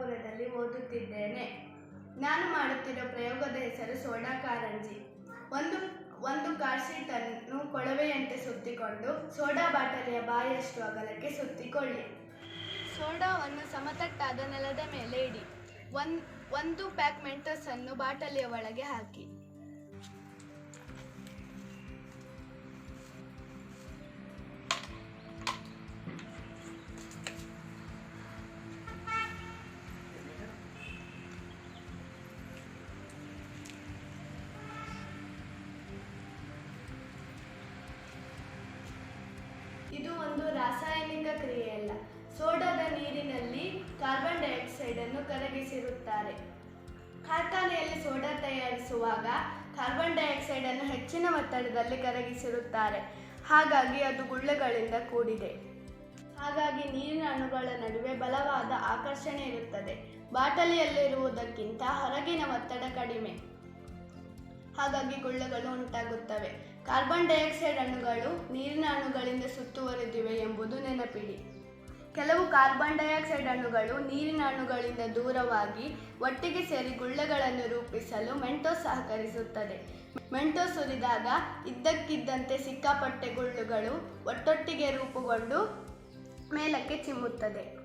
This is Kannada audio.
ಸಿದ್ದಾಪುರದಲ್ಲಿ ಓದುತ್ತಿದ್ದೇನೆ. ನಾನು ಮಾಡುತ್ತಿರೋ ಪ್ರಯೋಗದ ಹೆಸರು ಸೋಡಾ ಕಾರಂಜಿ ಒಂದು ಒಂದು ಕಾರ್ಶೀಟನ್ನು ಕೊಳವೆಯಂತೆ ಸುತ್ತಿಕೊಂಡು ಸೋಡಾ ಬಾಟಲಿಯ ಬಾಯಷ್ಟು ಅಗಲಕ್ಕೆ ಸುತ್ತಿಕೊಳ್ಳಿ. ಸೋಡಾವನ್ನು ಸಮತಟ್ಟಾದ ನೆಲದ ಮೇಲೆ ಇಡಿ. ಒನ್ ಒಂದು ಪ್ಯಾಕ್ ಮೆಂಟೋಸ್ ಅನ್ನು ಬಾಟಲಿಯ ಒಳಗೆ ಹಾಕಿ. ಇದು ಒಂದು ರಾಸಾಯನಿಕ ಕ್ರಿಯೆಯಲ್ಲ ಸೋಡಾದ ನೀರಿನಲ್ಲಿ ಕಾರ್ಬನ್ ಡೈಆಕ್ಸೈಡ್ ಅನ್ನು ಕರಗಿಸಿರುತ್ತಾರೆ. ಕಾರ್ಖಾನೆಯಲ್ಲಿ ಸೋಡಾ ತಯಾರಿಸುವಾಗ ಕಾರ್ಬನ್ ಡೈಆಕ್ಸೈಡ್ ಅನ್ನು ಹೆಚ್ಚಿನ ಒತ್ತಡದಲ್ಲಿ ಕರಗಿಸಿರುತ್ತಾರೆ. ಹಾಗಾಗಿ ಅದು ಗುಳ್ಳೆಗಳಿಂದ ಕೂಡಿದೆ. ಹಾಗಾಗಿ ನೀರಿನ ಅಣುಗಳ ನಡುವೆ ಬಲವಾದ ಆಕರ್ಷಣೆ ಇರುತ್ತದೆ. ಬಾಟಲಿಯಲ್ಲಿರುವುದಕ್ಕಿಂತ ಹೊರಗಿನ ಒತ್ತಡ ಕಡಿಮೆ. ಹಾಗಾಗಿ ಗುಳ್ಳೆಗಳು ಉಂಟಾಗುತ್ತವೆ. ಕಾರ್ಬನ್ ಡೈಆಕ್ಸೈಡ್ ಅಣುಗಳು ನೀರಿನ ಅಣುಗಳಿಂದ ಸುತ್ತುವರಿದಿವೆ ಎಂಬುದು ನೆನಪಿಡಿ. ಕೆಲವು ಕಾರ್ಬನ್ ಡೈಆಕ್ಸೈಡ್ ಅಣುಗಳು ನೀರಿನ ಅಣುಗಳಿಂದ ದೂರವಾಗಿ ಒಟ್ಟಿಗೆ ಸೇರಿ ಗುಳ್ಳೆಗಳನ್ನು ರೂಪಿಸಲು ಮೆಂಟೋ ಸಹಕರಿಸುತ್ತದೆ. ಮೆಂಟೋ ಸುರಿದಾಗ ಇದ್ದಕ್ಕಿದ್ದಂತೆ ಸಿಕ್ಕಾಪಟ್ಟೆ ಗುಳ್ಳುಗಳು ಒಟ್ಟೊಟ್ಟಿಗೆ ರೂಪುಗೊಂಡು ಮೇಲಕ್ಕೆ ಚಿಮ್ಮುತ್ತದೆ.